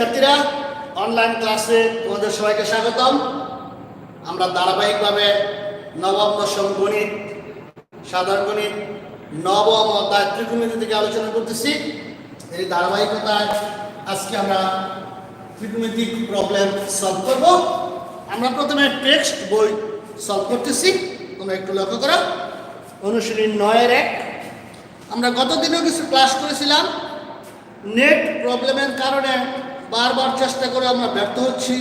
শিক্ষার্থীরা অনলাইন ক্লাসে তোমাদের সবাইকে স্বাগতম। আমরা ধারাবাহিকভাবে নবম, দশম গণিত, সাধারণ গণিত, নবম অধ্যায় ত্রিকোণমিতি থেকে আলোচনা করতেছি। এই ধারাবাহিকতায় আজকে আমরা ত্রিকোণমিতিক প্রবলেম সলভ করব। আমরা প্রথমে টেক্সট বই সলভ করতেছি। তোমরা একটু লক্ষ্য করো। অনুশীলনী নয়ের এক। আমরা গতদিনও কিছু ক্লাস করেছিলাম। নেট প্রবলেমের কারণে বারবার চেষ্টা করে আমরা ব্যর্থ হচ্ছি।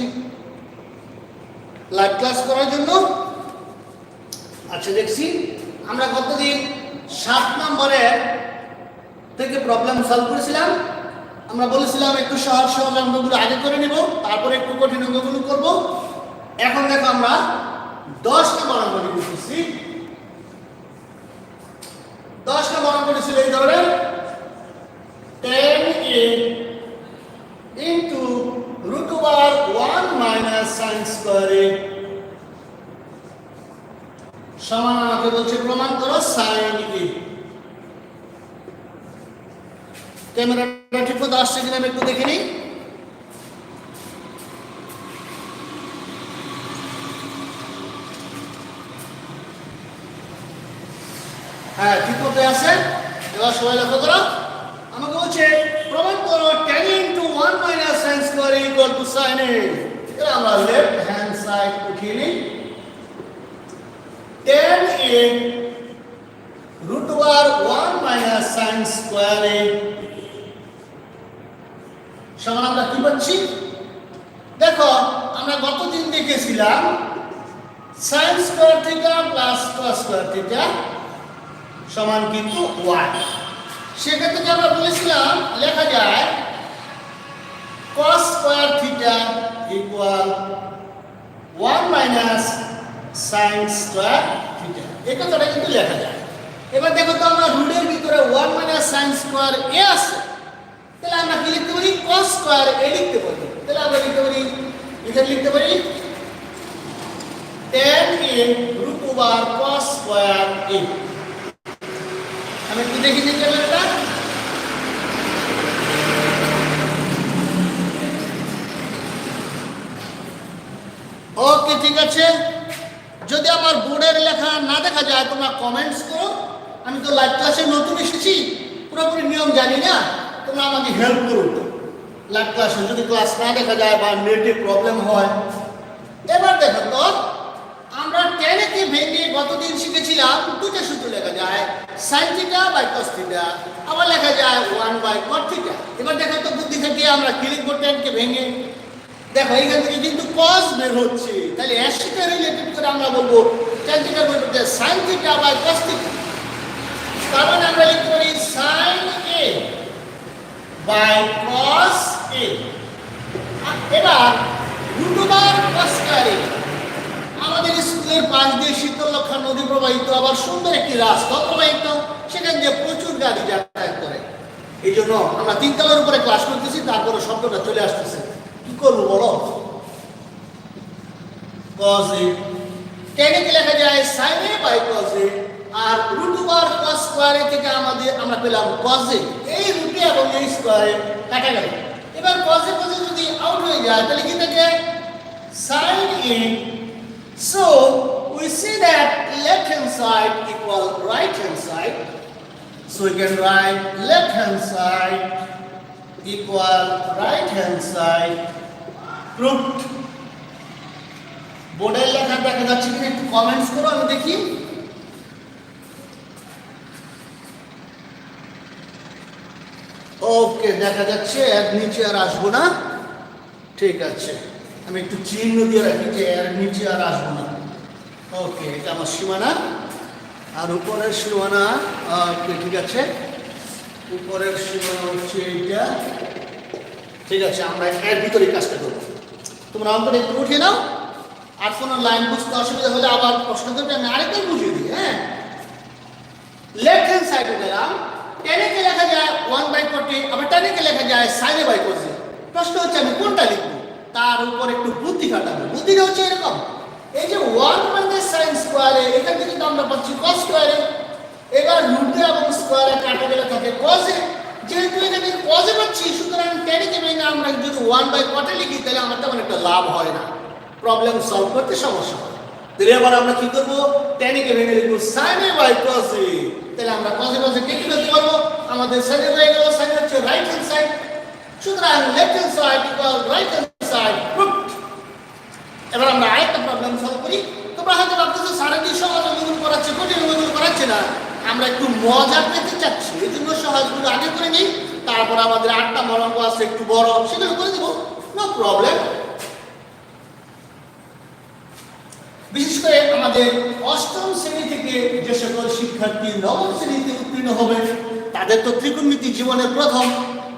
লাইভ ক্লাস করার জন্য। আচ্ছা দেখছি। আমরা গতদিন সাত নম্বরের থেকে প্রবলেম সলভ করেছিলাম। আমরা বলেছিলাম, একটু সহজ সহজ অঙ্কগুলো আগে করে নেব, তারপরে একটু কঠিন অঙ্কগুলো করব। এখন দেখো আমরা দশ নম্বর অঙ্কটি করতেছি। দশ নম্বর অঙ্কটি ছিল এই ধরনের। Tan a into root over 1 minus sin square a সমান আমাকে বলছে, প্রমাণ করো হ্যাঁ ঠিক মতো আছে। এবার সবাই আমাকে বলছে, প্রমাণ করো into 1 minus sin square equal to sin a এবার আমরা লেফট হ্যান্ড সাইড উঠিয়ে নিই tan a root over 1 minus sin square a সমান আমরা কি পাচ্ছি? দেখো, আমরা গতদিন দেখেছিলাম sin square theta plus cos square theta সমান কিন্তু y সেক্ষেত্রে আমরা বলেছিলাম, লেখা যায় cos square theta equal 1 minus sin square theta এই কথাটা কিন্তু লেখা যায়। এবার দেখো তো আমরা রুটের ভিতরে 1 মাইনাস sin স্কয়ার এ আছে। তাহলে আমরা কি লিখতে পারি? cos স্কয়ার এ লিখতে পারি। তাহলে আমরা লিখতে পারি, এখানে লিখতে পারি 10 in root over cos square a আমি একটু দেখি যে ক্যামেরাটা? ওকে ঠিক আছে। যদি আমার বোর্ডের লেখা না দেখা যায়, তোমরা কমেন্টস করো। আমি তো লাইভ ক্লাসে নতুন এসেছি, পুরোপুরি নিয়ম জানি না, তোমরা আমাকে হেল্প করো। লাইভ ক্লাসে যদি ক্লাস না দেখা যায় বা নেটে প্রবলেম হয়। এবার দেখো তো, আমরা টেনেকে ভেঙে গতদিন শিখেছিলাম দুটো সূত্র লেখা যায় sine theta by cos theta আবার লেখা যায় ওয়ান বাই কট থিটা এবার দেখো তো বুদ্ধি থেকে আমরা কি লিখব টেনকে ভেঙে? দেখো, এখান থেকে কিন্তু কস বের হচ্ছে। তাহলে সাথে রিলেটেড করে আমরা বলব টেন থিটা বলতে sine theta by cos theta তার মানে আমরা লিখতে পারি সাইন এ বাই কস এ এবার রুট কস এ আমাদের স্কুলের পাশ দিয়ে শীতলক্ষা নদী প্রবাহিত আবার সুন্দর একটি রাস্তা প্রবাহিত সেখান দিয়ে প্রচুর গাড়ি যাতায়াত করে। এই জন্য আমরা তিনতলার উপরে ক্লাস করতেছি, তারপরে শব্দটা চলে আসতেছে। কি করব বলো কজে, টেনে কি লেখা যায়, সাইনে বাই কজে, আর রুট ওভার কস স্কয়ারে থেকে আমাদের আমরা পেলাম কজে। এই রুটে এবং এই স্কয়ারে কাটা গেল। এবার কজে কজে যদি আউট হয়ে যায়, তাহলে কি থাকে? Sine in So, we see that left hand side equal right hand side. So, we can write left hand side equal right hand side proved. বোর্ডের লেখা দেখা যাচ্ছে কিনা একটু কমেন্টস করো, আমি দেখি। ওকে দেখা যাচ্ছে, এর নিচে আর আসব না। ঠিক আছে। আমি একটু চিহ্ন দিয়ে রাখি যে এর নিচে আর আসব না। ওকে এটা আমার সীমানা। আর উপরের সীমানা ওকে ঠিক আছে। উপরের সীমানা হচ্ছে এইটা। ঠিক আছে, আমরা এর ভিতরে কাজটা করব। তোমরা অঙ্কটা একটু উঠিয়ে নাও। আর কোনো লাইন বুঝতে অসুবিধা হলে আবার প্রশ্ন করবে, আমি আরেকবার বুঝিয়ে দিই হ্যাঁ? লেফট হ্যান্ড সাইডে গেলাম। টেনে কে লেখা যায় ওয়ান বাই ফোরটি আবার টেনে কে লেখা যায় সাইনে বাই কোর্সে প্রশ্ন হচ্ছে, আমি কোনটা লিখব? তার উপর একটু বুদ্ধি খাটাবো। বুদ্ধিটা হচ্ছে এরকম। এই যে ওয়ান মাইনাস সাইন স্কোয়ারে এখান থেকে তো আমরা পাচ্ছি কস স্কোয়ারে এবার রুটে এবং স্কোয়ারে কাটা গেলে থাকে কসে যেহেতু এখানে কজে পাচ্ছি, সুতরাং টেনে ভেঙে আমরা যদি ওয়ান বাই কটে লিখি, তাহলে আমার তেমন একটা লাভ হয় না। প্রবলেম সলভ করতে সমস্যা হয়। তাহলে এবার আমরা কি করব? টেনে কে ভেঙে লিখব সাইনে বাই কজে তাহলে আমরা কজে কজে কে করতে পারব? আমাদের সাইনে হয়ে গেল সাইনে হচ্ছে রাইট হ্যান্ড সাইড সুতরাং left hand side equal right hand side এবার আমরা আরেকটা প্রবলেম সলভ করি। তোমরা হয়তো ভাবতেছো সাড়ে কি সহজ অনুগুণ করাচ্ছে, কঠিন অনুগুণ করাচ্ছে না। আমরা একটু মজা পেতে চাচ্ছি এই জন্য সহজগুলো আগে করে নিই, তারপর আমাদের আটটা মলঙ্গ আছে, একটু বড়, সেগুলো করে দেবো। নো প্রবলেম বিশেষ করে আমাদের অষ্টম শ্রেণি থেকে যে সকল শিক্ষার্থী নবম শ্রেণীতে উত্তীর্ণ হবে, তাদের তো ত্রিকোণমিতি জীবনের প্রথম।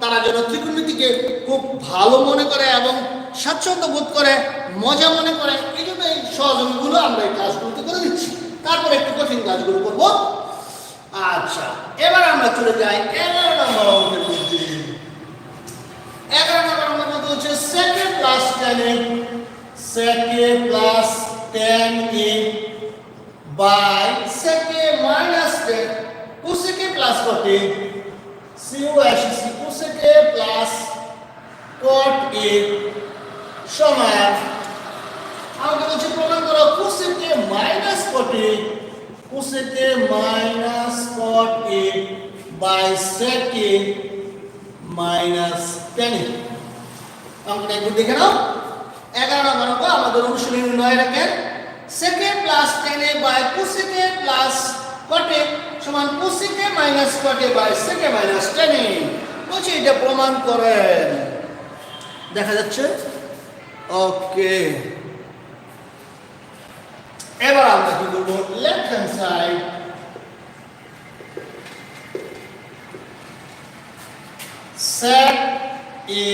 তারা যেন ত্রিকোণমিতিকে খুব ভালো মনে করে এবং স্বাচ্ছন্দ্য বোধ করে, মজা মনে করে, এই জন্য এই সহযোগীগুলো আমরা এই কাজগুলোতে করে দিচ্ছি। তারপর একটু কঠিন কাজগুলো করব। আচ্ছা এবার আমরা চলে যাই এগারো নম্বর অঙ্কের মধ্যে। এগারো নম্বর অঙ্কের মধ্যে হচ্ছে সেকেন্ড প্লাস টেন সেকে প্লাস টেন এ বাই সেকে মাইনাস টেন কুসেকে প্লাস কটে সিও আসছে কুসেকে প্লাস কট এ সমান আমাকে বলছে প্রমাণ করো কুসেকে মাইনাস কটে কুসেকে মাইনাস কট এ বাই সেকে মাইনাস টেন অঙ্কটা একটু দেখে নাও। এগারো নম্বর অঙ্ক, আমাদের অনুশীলনী নয় রাখেন সেকে প্লাস টেনে বাই কুসেকে প্লাস কটে সমান কুসেকে মাইনাস কটে বাই সেকে মাইনাস টেনে বলছি, এটা প্রমাণ করেন। দেখা যাচ্ছে? ওকে এবার আমরা কি করব? Left hand side set a.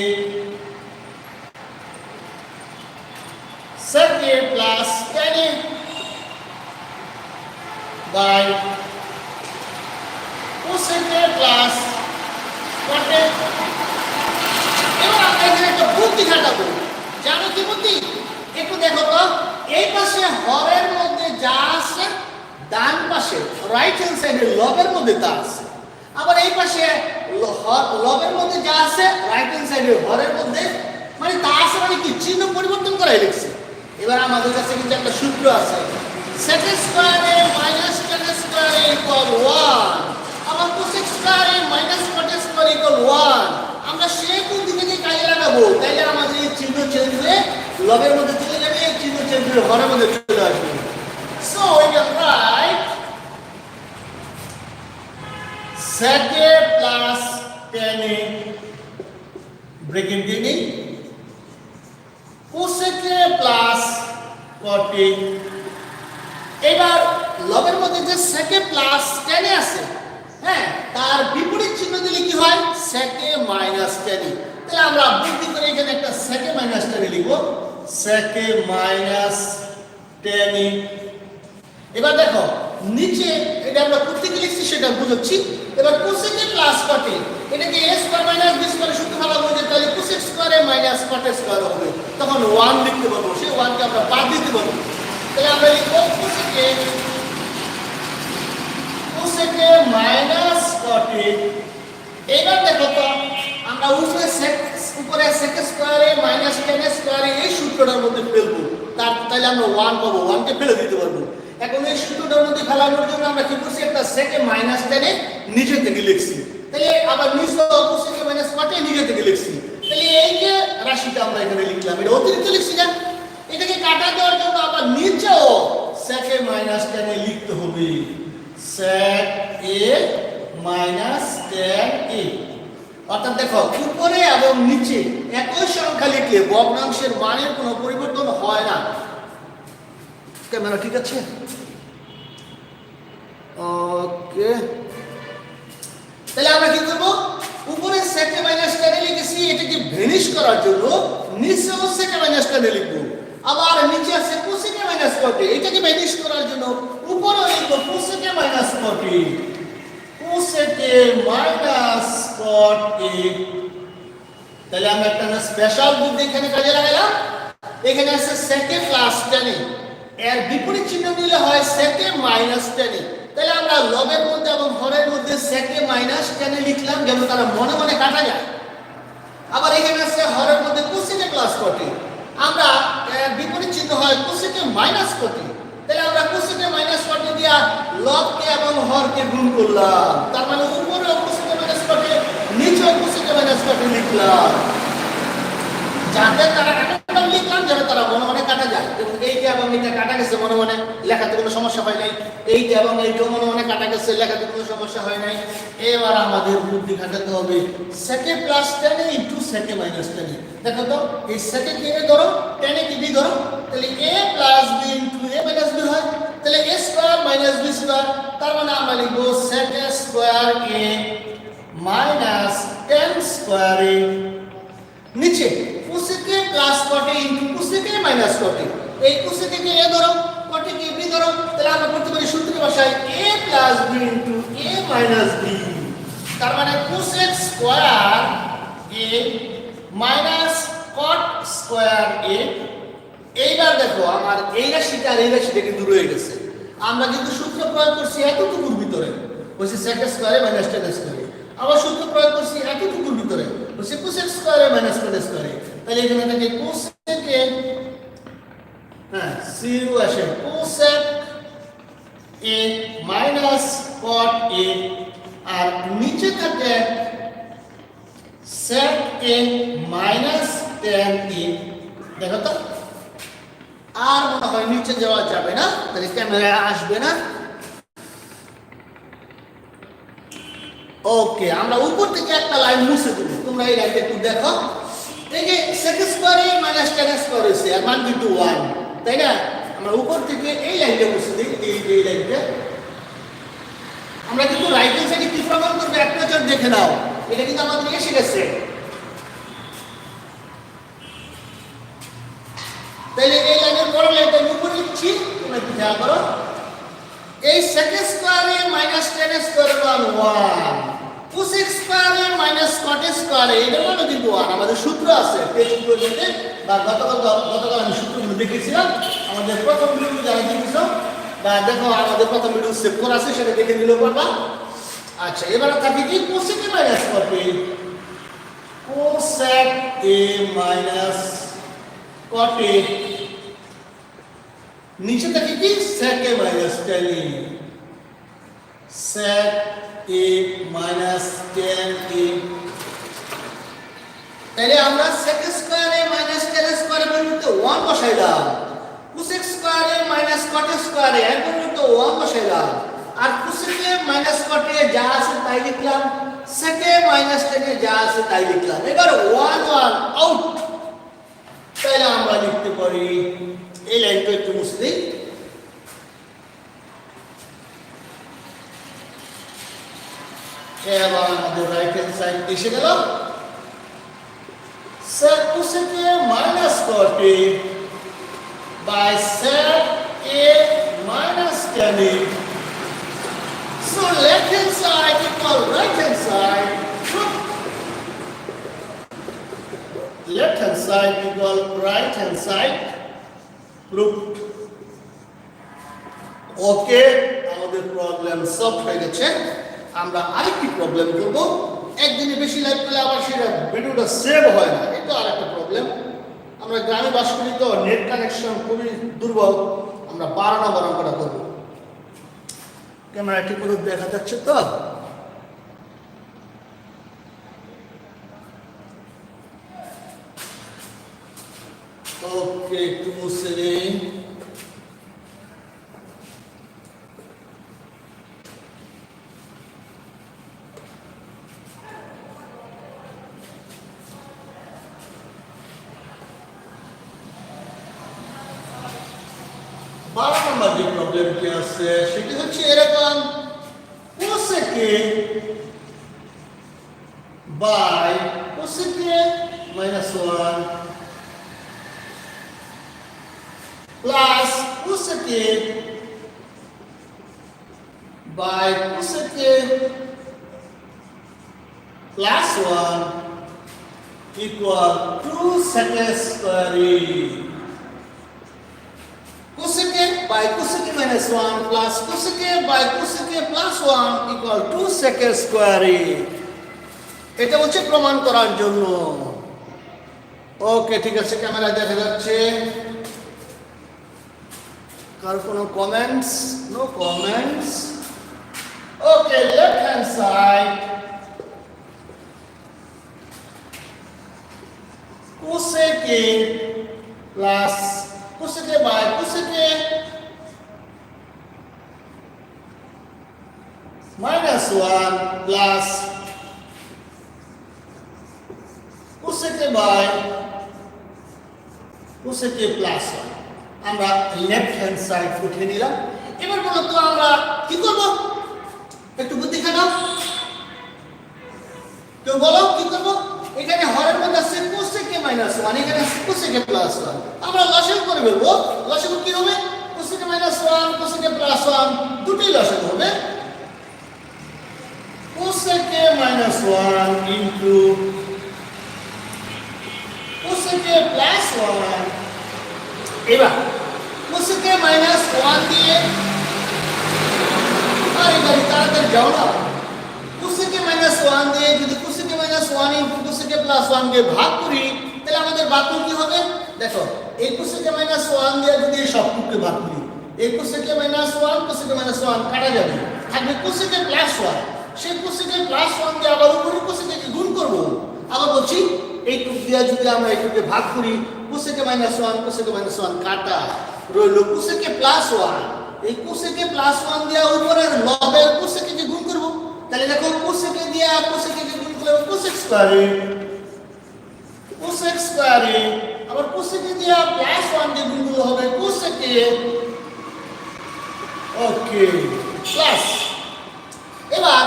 Set a plus 10 by cosec a plus cot a. এবার আমরা এখানে একটা বুদ্ধি খাটাবো। জানো কি বুদ্ধি? একটু দেখো তো। এই পাশে আছে পাশে রাইট হ্যান্ড সাইডে লবের মধ্যে তা আছে। আবার এই পাশে লবের মধ্যে যা আছে রাইট হ্যান্ড সাইডে হরের মধ্যে মানে তা আছে মানে কি? চিহ্ন পরিবর্তন করাই লিখছে। এবার আমাদের কাছে কিন্তু একটা সূত্র আছে। সেকেন্ড মাইনাস টেন স্কোয়ারে ইকুয়াল ওয়ান আবার মাইনাস স্কোয়ার ইকুয়াল ওয়ান আমরা সেই কোন দিকে কাজে লাগাবো? তাইলে আমাদের এই চিহ্ন চেঞ্জ হয়ে লবের মধ্যে চলে যাবে, এই চিহ্ন চেঞ্জ হয়ে হরের মধ্যে চলে আসবে। সো we can write সেকে প্লাস টেনে ব্রেকেট দিয়ে নিই কোসেকে প্লাস কটে এবার লবের মধ্যে যে সেকে প্লাস টেনে আছে হ্যাঁ তার বিপরীত চিহ্ন দিলে কি হয়? সেকে মাইনাস টেনে তাহলে আমরা বুদ্ধি করে এখানে একটা সেকে মাইনাস টেনে লিখব। সেকে মাইনাস টেনে এবার দেখো নিচে এটা আমরা কোথেকে লিখছি সেটা বুঝাচ্ছি। এবার কোসেকে প্লাস কটে এটাকে a square minus b square সূত্র ভালো বুঝে তাহলে কোসেক স্কোয়ারে মাইনাস কটে স্কোয়ার হবে। তখন ওয়ান লিখতে পারব সেই ওয়ানকে আমরা বাদ দিতে পারব। তাহলে আমরা লিখব কোসেকে কোসেকে মাইনাস কটে এবার দেখো তো, আমরা উপরে সেক উপরে সেক স্কোয়ারে মাইনাস টেন স্কোয়ারে এই সূত্রটার মধ্যে ফেলব। তার, তাহলে আমরা ওয়ান পাবো ওয়ানকে ফেলে দিতে পারব। এখন এই সূত্রটার মধ্যে ফেলানোর জন্য আমরা কি করছি? একটা সেকে মাইনাস টেনে নিচে থেকে লিখছি। তাহলে আবার নিচে অপোসিটে মাইনাস কটে নিচে থেকে লিখছি। তাহলে এই যে রাশিটা আমরা এখানে লিখলাম, এটা অতিরিক্ত লিখছি না এটাকে কাটা দেওয়ার জন্য আবার নিচেও সেকে মাইনাস টেনে লিখতে হবে। Sec a minus tan a. অর্থাৎ দেখো, উপরে এবং নিচে একই সংখ্যা লিখলে ভগ্নাংশের মানের কোনো পরিবর্তন হয় না। ক্যামেরা ঠিক আছে? ওকে। তাহলে আমরা কি করব? উপরে সেকে মাইনাস টেনে লিখেছি, এটাকে ভেনিশ করার জন্য নিচেও সেকে মাইনাস টেনে লিখব। আবার নিচে আছে কোসেকে মাইনাস কটে এটাকে ভেনিশ করার জন্য উপরেও লিখব cosec K minus cot K cosec K minus cot তাহলে আমরা একটা স্পেশাল বুদ্ধি এখানে কাজে লাগালাম। এখানে আছে সেকে প্লাস টেনে এর বিপরীত চিহ্ন দিলে হয় সেকে মাইনাস টেনে তাহলে আমরা লবের মধ্যে এবং হরের মধ্যে সেকে মাইনাস টেনে লিখলাম, যেন তারা মনে মনে কাটা যায়। আবার এখানে আছে হরের মধ্যে কোসেকে প্লাস কটি আমরা বিপরীত চিহ্ন হয় কোসেকে মাইনাস কটি তাহলে আমরা কোসেকে মাইনাস কটি দিয়া লবকে এবং হরকে গুণ করলাম। তার মানে উপরে কোসেকে মাইনাস কটি নিচে কোসেকে মাইনাস কটি লিখলাম। যাতে তারা কাটা লিখলাম যেন তারা মনে মনে কাটা যায় এবং এইটা এবং এইটা কাটা গেছে মনে মনে। লেখাতে কোনো সমস্যা হয় নাই। এইটা এবং এইটাও মনে মনে কাটা গেছে, লেখাতে কোনো সমস্যা হয় নাই। এবার আমাদের বুদ্ধি খাটাতে হবে। সেকে প্লাস টেনে ইন্টু সেকে মাইনাস টেনে দেখো তো, এই সেকে কে ধরো টেনে কি বি ধরো? তাহলে a plus b into a minus b হয়। তাহলে a square minus b square তার মানে আমরা লিখব সেকে square a minus tan square a নিচে। কোসেকে প্লাস কটে ইনটু কোসেকে মাইনাস কটে এই কোসেকে থেকে এ ধরো, কটে কে বি ধরো, তাহলে আমরা করতে পারি সূত্রে ভাষায় a plus b into a minus b. তার মানে cosec square a minus cot square a. এইবার দেখো, আমার এই রাশিটা আর এই রাশিটা কিন্তু রয়ে গেছে। আমরা কিন্তু সূত্র প্রয়োগ করছি এতটুকুর ভিতরে। বলছি সেক স্কয়ারে মাইনাস টেন স্কয়ারে আবার সূত্র প্রয়োগ করছি এতটুকুর ভিতরে। বলছি কোসেক স্কয়ারে মাইনাস টেন স্কয়ারে তাহলে এখানে থাকে কোসেকে হ্যাঁ সিউ আসে কোসেক এ মাইনাস কট এ আর নিচে থাকে সেক এ মাইনাস টেন এ দেখো তো? আর মনে হয় নিচে যাওয়া যাবে না, তাহলে ক্যামেরায় আসবে না। ওকে, আমরা উপর থেকে একটা লাইন মুছে দেবো, তোমরা এই লাইনটা একটু দেখো। এই যে সেক স্কোয়ারে মাইনাস টেন স্কোয়ার হয়েছে আর মান কিন্তু ওয়ান তাই না? আমরা উপর থেকে এই লাইনটা মুছে দিই, এই এই লাইনটা। আমরা কিন্তু রাইট হ্যান্ড সাইডে কি প্রমাণ করবে? এক নজর দেখে নাও। এটা কিন্তু আমাদের এসে গেছে। তাইলে এই লাইনের পরের লাইনটা উপরে লিখছি, তোমরা একটু খেয়াল করো। এই সেকেন্ড স্কোয়ারে মাইনাস টেন স্কোয়ারে মান ওয়ান কোসেক স্কোয়ারে মাইনাস কট স্কোয়ারে এটা মানে কিন্তু ওয়ান আমাদের সূত্র আছে টেক্সট বইতে বা গতকাল গতকাল আমি সূত্রগুলো দেখেছিলাম আমাদের প্রথম ভিডিও যারা দেখেছ, বা দেখো, আমাদের প্রথম ভিডিও আছে, সেটা দেখে নিলেও পারবা। আচ্ছা এবার থাকে কি কোসেক এ মাইনাস কটে কোসেক এ মাইনাস কটে নিচে থাকে কি? Sec a minus tan a minus tan a তাহলে আমরা sec square minus tan square পরিবর্তে ওয়ান বসাইলাম cosec square minus cot square এর পরিবর্তে ওয়ান বসাইলাম আর এ মাইনাস এ যা আছে তাই লিখলাম। এ মাইনাস টেন যা আছে তাই লিখলাম। এবার ওয়ান ওয়ান আউট তাহলে আমরা লিখতে পারি। এই লাইনটা একটু মুছে এবার আমাদের রাইট হ্যান্ড সাইড এসে গেল sec cosec a minus cot a by sec a minus tan a so left hand side equal right hand side left hand side equal right hand side proved ওকে আমাদের problem solve হয়ে গেছে আমরা আরেকটি problem করব। একদিনে বেশি live পেলে আবার সেটা ভিডিওটা সেভ হয় না। এটা আরেকটা প্রবলেম আমরা গ্রামে বাস করি তো নেট কানেকশন খুবই দুর্বল। আমরা বাড়ানো বাড়ানো করা করব। ক্যামেরা ঠিক করে দেখা যাচ্ছে তো? ওকে একটু মুছে দিই বারো নম্বর যে প্রবলেমটি আছে সেটি হচ্ছে এরকম কোসেকে বাই কোসেকে মাইনাস ওয়ান প্লাস কোসেকে by cosec plus one equal two second square cosec by cosec minus 1 plus cosec by cosec plus 1 equal to sec স্কয়ারে এটা হচ্ছে প্রমাণ করার জন্য। ওকে ঠিক আছে ক্যামেরা দেখা যাচ্ছে। কার কোনো comments no comments okay left hand side cosec plus কোসেকে বাই কোসেকে মাইনাস ওয়ান প্লাস কোসেকে বাই কোসেকে প্লাস ওয়ান আমরা লেফট হ্যান্ড সাইড উঠিয়ে নিলাম। এবার বলো তো আমরা কি করব? একটু বুদ্ধি খাটাও। কেউ বলো কি করব? এখানে হরের মধ্যে আছে কোসেকে মাইনাস ওয়ান এখানে আছে কোসেকে প্লাস ওয়ান আমরা লসাগু করে ফেলব। লসাগু কি হবে? কোসেকে minus one cosec plus one দুটোই লসাগু হবে। মাইনাস এবার কোসেকে মাইনাস ওয়ান দিয়ে আরে গাড়ি তাড়াতাড়ি যাও না। কোসেকে মাইনাস ওয়ান দিয়ে যদি কোসেকে মাইনাস ওয়ান ইন্টু কোসেকে প্লাস ওয়ান দিয়ে ভাগ করি তাহলে আমাদের বাকি কি হবে? দেখো এই কোসেকে মাইনাস ওয়ান দিয়ে যদি এই সবটুকুকে ভাগ করি এই cosec K minus one cosec K minus one কাটা যাবে। থাকবে কোসেকে প্লাস ওয়ান সেই কোসেকে প্লাস ওয়ান দিয়ে আবার উপরে কোসেকে গুণ করব? আবার বলছি, এই টুক দিয়ে যদি আমরা এই টুকে ভাগ করি cosec K minus one cosec K minus one কাটা। রইল কোসেকে প্লাস ওয়ান এই কোসেকে প্লাস ওয়ান দিয়ে উপরের লবের কোসেকে যে গুণ করব? তাহলে দেখো কোসেকে দিয়ে কোসেকে যে গুণ করলে কোসেক স্কয়ারে কোসেক স্কয়ারে আবার কোসেকে দিয়ে প্লাস ওয়ান দিয়ে গুণ করলে হবে কোসেকে ওকে প্লাস এবার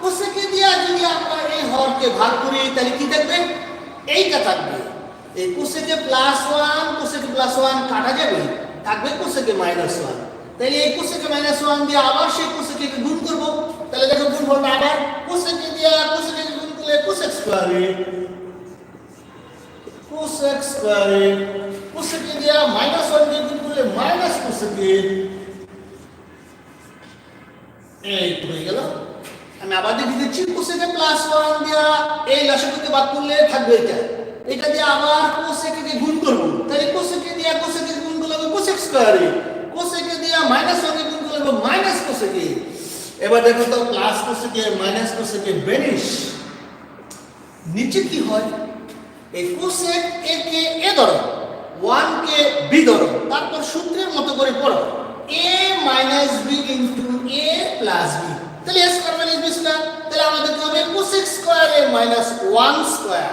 কোসেকে দিয়ে যদি আমরা হরকে ভাগ করি তাহলে কি থাকবে? এইটা থাকবে। এই plus one cosec plus one কাটা যাবে, থাকবে কোসেকে মাইনাস ওয়ান তাহলে এই মাইনাস ওয়ান দিয়ে আবার সেই কোসেকে গুণ করব। তাহলে দেখো গুণ করব আবার কোসেকে দিয়ে কোসেকে গুণ করলে কোসেক স্কোয়ারে কোসেক স্কোয়ারে কোসেকে দিয়ে মাইনাস ওয়ান দিয়ে গুণ করলে মাইনাস কোসেকে এই হয়ে গেল। আমি আবার দেখে দিচ্ছি কোসেকে প্লাস ওয়ান দিয়া এই লসাগুকে বাদ করলে থাকবে এটা। এটা দিয়ে আবার কোসেকে গুণ করব। তাহলে কোসেকে দিয়ে কোসেকে গুণ করলে হবে কোসেক স্কয়ারে কোসেকে দিয়ে মাইনাস ওয়ানে গুণ করলে হবে মাইনাস কোসেকে এবার দেখো তো plus cosec minus cosec vanish নিচে কি হয়? এই কোসেক এ কে এ ধরো ওয়ান কে বি ধরো, তারপর সূত্রের মতো করে পড়ো। A minus B into A plus B তাহলে A square minus B square তাহলে আমাদের কি হবে cosec square A minus one square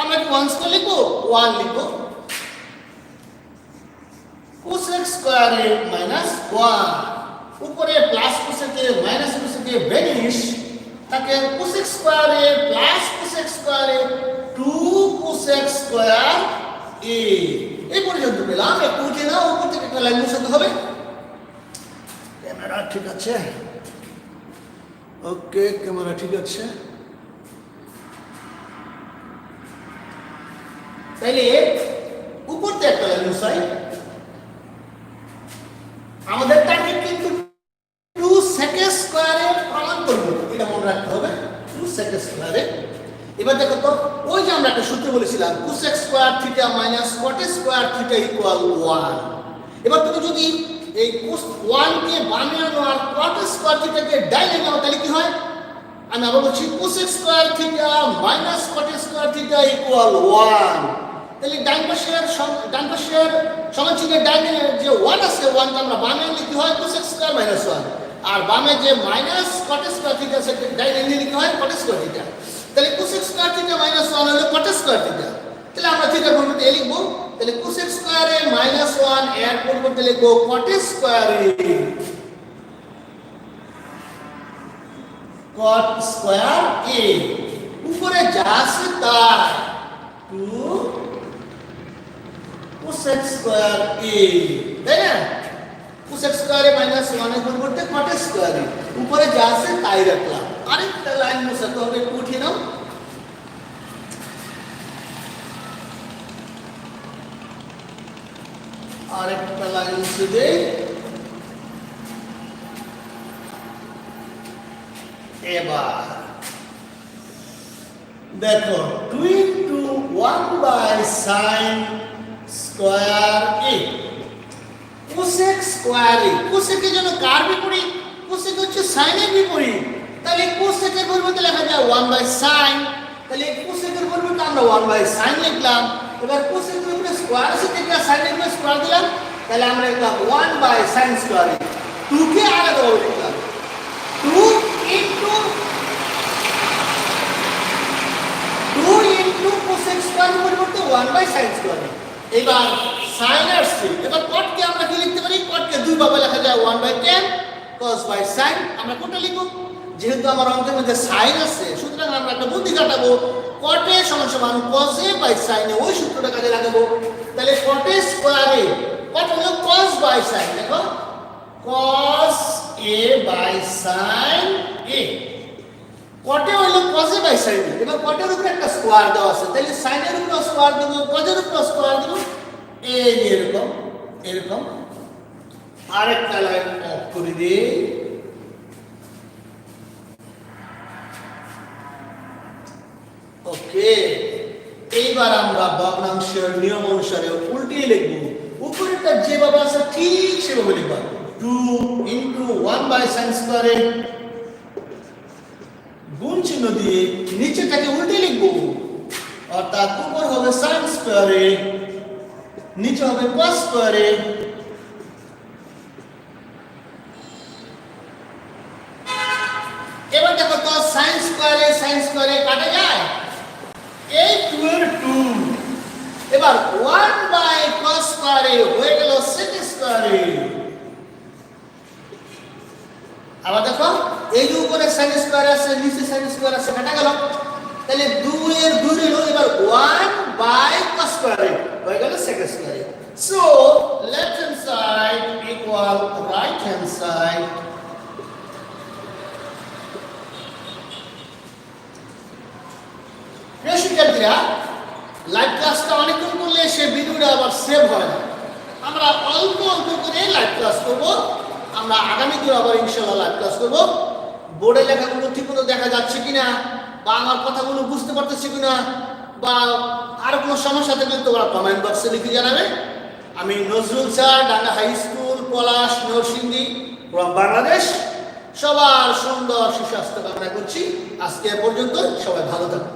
আমরা কি ওয়ান স্কোয়ার লিখব? ওয়ান লিখব। Cosec square A minus one উপরে plus cosec minus cosec vanish তাকে cosec square A plus cosec square A two cosec square A. এই পর্যন্ত পেলাম। একটু উঠে নাও, উপর থেকে একটা লাইন বসাতে হবে। ক্যামেরা ঠিক আছে। ওকে, ক্যামেরা ঠিক আছে। তাইলে উপর থেকে একটা লাইন বসাই আমাদের টার্গেট কিন্তু টু সেকেন্ড স্কোয়ারে প্রমাণ করব। এটা মনে রাখতে হবে। টু সেকেন্ড স্কোয়ারে এবার দেখো তো, ওই যে আমরা একটা সূত্র বলেছিলাম cosec square theta minus cot square theta equal one এবার তুমি যদি এই কোস ওয়ানকে বামে আনো আর কট স্কোয়ার থিটাকে ডাইনে নাও, তাহলে কি হয়? আমি আবার বলছি cosec square theta minus cot square theta equal one তাহলে ডান পাশের ডান পাশের সমান চিহ্নের যে ওয়ান আছে ওয়ানটা আমরা বামে আনলে হয়? কোসেক স্কোয়ার মাইনাস ওয়ান আর বামে যে মাইনাস কট স্কোয়ার থিটা আছে ডাইনে নিলে হয়? কট স্কোয়ার থিটা তাহলে cosec square theta minus one হলো কট স্কোয়ার থিটা তাহলে আমরা থিটার পরিবর্তে এ লিখব, তাহলে কোসেক স্কোয়ারে মাইনাস ওয়ান, এর পরিবর্তে লিখব কট স্কোয়ারে। কট স্কোয়ার এ উপরে যা আছে তাই টু কোসেক স্কোয়ার এ তাই না? কোসেক স্কোয়ারে মাইনাস ওয়ানের পরিবর্তে কট স্কোয়ারে। উপরে যা আছে তাই রাখলাম। আরেকটা লাইন বসাতে হবে, একটু উঠিয়ে নাও। আরেকটা লাইন সিধে এবার, দেখো two into one by sine square A cosec square A কোসেকের জন্য কার বিপরীত? কোসেক হচ্ছে সাইনের বিপরীত। তাহলে কোসেকের পরিবর্তে লেখা যায় ওয়ান বাই সাইন তাহলে কোসেকের পরিবর্তে আমরা ওয়ান বাই সাইন লিখলাম। এবার কোসেকের স্কোয়ার আছে থেকে সাইনের উপরে স্কোয়ার দিলাম তাহলে আমরা লিখলাম one by sine square A টুকে আলাদাভাবে লিখলাম two into two into cosec স্কোয়ারের পরিবর্তে ওয়ান বাই সাইন স্কোয়ার এবার সাইন আসছে এবার কটকে আমরা কি লিখতে পারি কটকে দুই ভাবে লেখা যায় one by tan cos by sine আমরা কোনটা লিখব যেহেতু আমার অঙ্কের মধ্যে সাইন আছে সুতরাং আমরা একটা বুদ্ধি কাটাবো কটে সমান কসে বাই সাইনে ওই সূত্রটা কাজে লাগাবো তাহলে কটে স্কোয়ারে কট হলো কস বাই সাইন দেখো। কস এ বাই সাইন এ কটে হইল কজে বাই সাইন এবার কটের উপরে একটা স্কোয়ার দেওয়া আছে। তাহলে সাইনের উপরে স্কোয়ার দেব কজের উপরে স্কোয়ার দেব। যে এরকম এরকম। আরেকটা লাইন অফ করে দিই। ওকে, এইবার আমরা ভগ্নাংশের নিয়ম অনুসারে উল্টিয়ে লিখব। উপরেরটা যেভাবে আছে ঠিক সেভাবে লিখব। Two into one by sine স্কোয়ারে গুণ চিহ্ন দিয়ে নিচেটাকে উল্টে লিখব। অর্থাৎ উপর হবে সাইন স্কোয়ারে, নিচে হবে কস স্কোয়ারে। এবার দেখো তো সাইন স্কোয়ারে সাইন স্কোয়ারে কাটা যায়? এই টু টু এবার ওয়ান বাই কস হয়ে গেল সেক স্কোয়ারে আবার দেখো, এই যে উপরে সাইন স্কোয়ার নিচে সাইন স্কোয়ার আছে, কাটা গেল। তাহলে দুইয়ের দুই এবার ওয়ান বাই কস হয়ে গেল সেক স্কোয়ারে so left hand side equal right hand শিক্ষার্থীরা লাইভ ক্লাসটা অনেকক্ষণ করলে সে ভিডিওটা আবার সেভ হয় না। আমরা অল্প অল্প করে লাইভ ক্লাস করব। আমরা আগামী দিন আবার ইনশাল্লাহ লাইভ ক্লাস করব। বোর্ডে লেখাগুলো ঠিক মতো দেখা যাচ্ছে কিনা, বা আমার কথাগুলো বুঝতে পারতেছি কিনা, বা আর কোনো সমস্যা থাকলে তোমরা কমেন্ট বক্সে লিখে জানাবে। আমি Nazrul sir Danga high school Palash, Narsingdi from Bangladesh. সবার সুন্দর সুস্বাস্থ্য কামনা করছি। আজকে পর্যন্ত সবাই ভালো থাকুন।